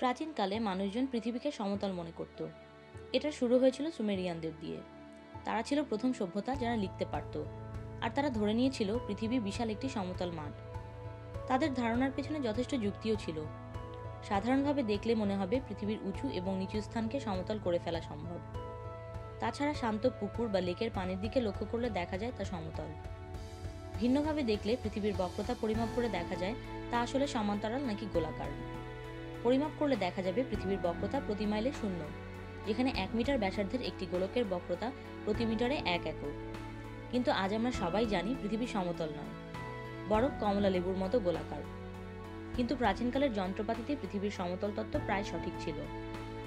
প্রাচীনকালে মানুষজন পৃথিবীকে সমতল মনে করত। এটা শুরু হয়েছিল সুমেরিয়ানদের দিয়ে। তারা ছিল প্রথম সভ্যতা যারা লিখতে পারত। আর তারা ধরে নিয়েছিল পৃথিবী বিশাল একটি সমতল মাঠ। তাদের ধারণার পেছনে যথেষ্ট যুক্তিও ছিল। সাধারণভাবে দেখলে মনে হবে পৃথিবীর উঁচু এবং নিচু স্থানকে সমতল করে ফেলা সম্ভব। তাছাড়া শান্ত পুকুর বা লেকের পানির দিকে লক্ষ্য করলে দেখা যায় তা সমতল। ভিন্নভাবে দেখলে পৃথিবীর বক্রতা পরিমাপ করে দেখা যায় তা আসলে সমান্তরাল নাকি গোলাকার। পরিমাপ করলে দেখা যাবে পৃথিবীর বক্রতা প্রতি মাইলে শূন্য। যেখানে এক মিটার ব্যাসার্ধের একটি গোলকের বক্রতা প্রতি মিটারে এক একক। কিন্তু আজ আমরা সবাই জানি পৃথিবী সমতল নয়, বরং কমলা লেবুর মতো গোলাকার। কিন্তু প্রাচীনকালের যন্ত্রপাতিতে পৃথিবীর সমতল তত্ত্ব প্রায় সঠিক ছিল,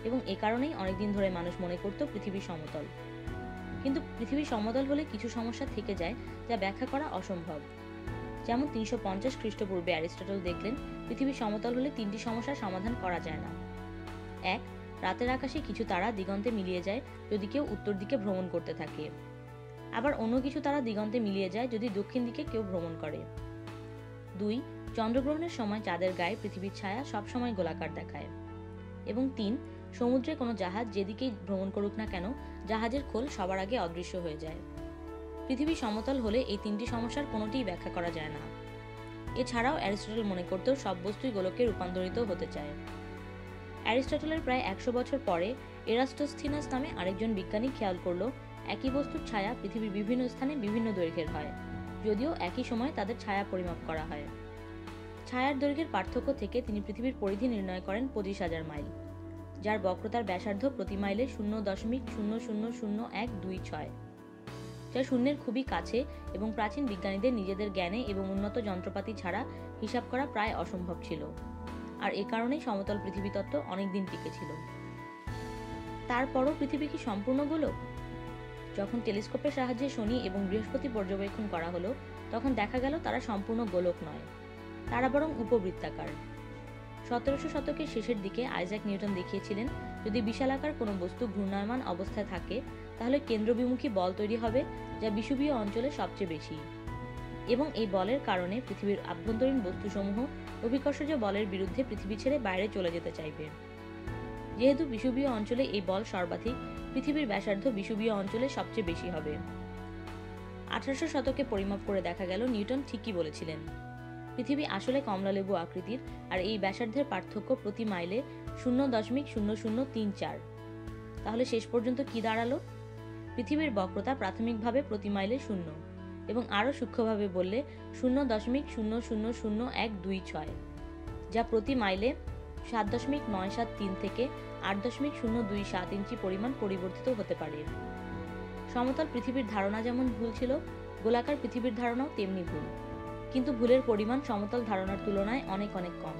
এবং এ কারণেই অনেকদিন ধরে মানুষ মনে করত পৃথিবী সমতল। কিন্তু পৃথিবী সমতল হলে কিছু সমস্যা থেকে যায়, যা ব্যাখ্যা করা অসম্ভব। যেমন তিনশো পঞ্চাশ খ্রিস্টপূর্বে অ্যারিস্টটল দেখলেন পৃথিবী সমতল হলে তিনটি সমস্যার সমাধান করা যায় না। এক, রাতের আকাশে কিছু তারা দিগন্তে মিলিয়ে যায় যদি কেউ উত্তর দিকে ভ্রমণ করতে থাকে। আবার অন্য কিছু তারা দিগন্তে মিলিয়ে যায় যদি দক্ষিণ দিকে কেউ ভ্রমণ করে। দুই, চন্দ্রগ্রহণের সময় চাঁদের গায়ে পৃথিবীর ছায়া সবসময় গোলাকার দেখায়। এবং তিন, সমুদ্রে কোনো জাহাজ যেদিকেই ভ্রমণ করুক না কেন, জাহাজের খোল সবার আগে অদৃশ্য হয়ে যায়। পৃথিবী সমতল হলে এই তিনটি সমস্যার কোনোটিই ব্যাখ্যা করা যায় না। এছাড়াও অ্যারিস্টটল মনে করত সব বস্তুই গোলকে রূপান্তরিত হতে চায়। অ্যারিস্টটলের প্রায় একশো বছর পরে এরাস্টোস্থিনাস নামে আরেকজন বিজ্ঞানী খেয়াল করল, একই বস্তুর ছায়া পৃথিবীর বিভিন্ন স্থানে বিভিন্ন দৈর্ঘ্যের হয়, যদিও একই সময় তাদের ছায়া পরিমাপ করা হয়। ছায়ার দৈর্ঘ্যের পার্থক্য থেকে তিনি পৃথিবীর পরিধি নির্ণয় করেন পঁচিশ হাজার মাইল, যার বক্রতার ব্যাসার্ধ প্রতি মাইলে শূন্য দশমিক শূন্য শূন্য শূন্য এক দুই ছয়। যা শূন্যের খুবই কাছে এবং প্রাচীন বিজ্ঞানীদের নিজেদের জ্ঞানে এবং উন্নত যন্ত্রপাতি ছাড়া হিসাব করা প্রায় অসম্ভব ছিল। আর এ কারণেই সমতল পৃথিবী তত্ত্ব অনেকদিন টিকে ছিল। তারপরও পৃথিবী কি সম্পূর্ণ গোলক? যখন টেলিস্কোপের সাহায্যে শনি এবং বৃহস্পতি পর্যবেক্ষণ করা হলো, তখন দেখা গেল তারা সম্পূর্ণ গোলক নয়। তারা বরং উপবৃত্তাকার। সতেরোশো শতকের শেষের দিকে আইজ্যাক নিউটন দেখিয়েছিলেন, যদি বিশালাকার কোনো বস্তু ঘূর্ণায়মান অবস্থায় থাকে, তাহলে কেন্দ্রবিমুখী বল তৈরি হবে যা বিষুবীয় অঞ্চলে সবচেয়ে বেশি। এবং এই বলের কারণে পৃথিবীর আভ্যন্তরীণ বস্তুসমূহ অভিকর্ষজ বলের বিরুদ্ধে পৃথিবী ছেড়ে বাইরে চলে যেতে চাইবে। যেহেতু বিষুবীয় অঞ্চলে এই বল সর্বাধিক, পৃথিবীর ব্যাসার্ধ বিষুবীয় অঞ্চলে সবচেয়ে বেশি হবে। আঠারোশো শতকে পরিমাপ করে দেখা গেল, নিউটন ঠিকই বলেছিলেন। পৃথিবী আসলে কমলালেবু আকৃতির, আর এই ব্যাসার্ধের পার্থক্য প্রতি মাইলে শূন্য দশমিক শূন্য শূন্য তিন চার। তাহলে শেষ পর্যন্ত কি দাঁড়াল? পৃথিবীর বক্রতা প্রাথমিকভাবে প্রতি মাইলে শূন্য, এবং আরও সূক্ষ্মভাবে বললে শূন্য দশমিক শূন্য শূন্য শূন্য এক দুই ছয়, যা প্রতি মাইলে সাত দশমিক নয় সাত তিন থেকে আট দশমিক শূন্য দুই সাত ইঞ্চি পরিমাণ পরিবর্তিত হতে পারে। সমতল পৃথিবীর ধারণা যেমন ভুল ছিল, গোলাকার পৃথিবীর ধারণাও তেমনি ভুল। কিন্তু ভুলের পরিমাণ সমতল ধারণার তুলনায় অনেক অনেক কম।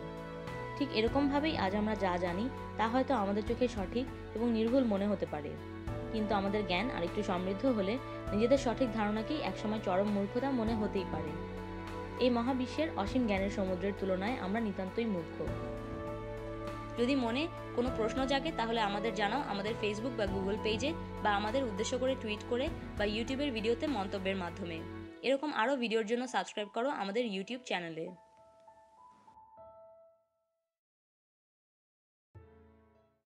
ঠিক এরকমভাবেই আজ আমরা যা জানি, তা হয়তো আমাদের চোখে সঠিক এবং নির্ভুল মনে হতে পারে। কিন্তু আমাদের জ্ঞান আরেকটু সমৃদ্ধ হলে নিজেদের সঠিক ধারণাকেই একসময় চরম মূর্খতা মনে হতেই পারে। এই মহাবিশ্বের অসীম জ্ঞানের সমুদ্রের তুলনায় আমরা নিতান্তই মূর্খ। যদি মনে কোনো প্রশ্ন জাগে, তাহলে আমাদের জানাও আমাদের ফেসবুক বা গুগল পেজে বা আমাদের উদ্দেশ্য করে টুইট করে বা ইউটিউবের ভিডিওতে মন্তব্যের মাধ্যমে। এরকম আরও ভিডিওর জন্য সাবস্ক্রাইব করো আমাদের ইউটিউব চ্যানেলে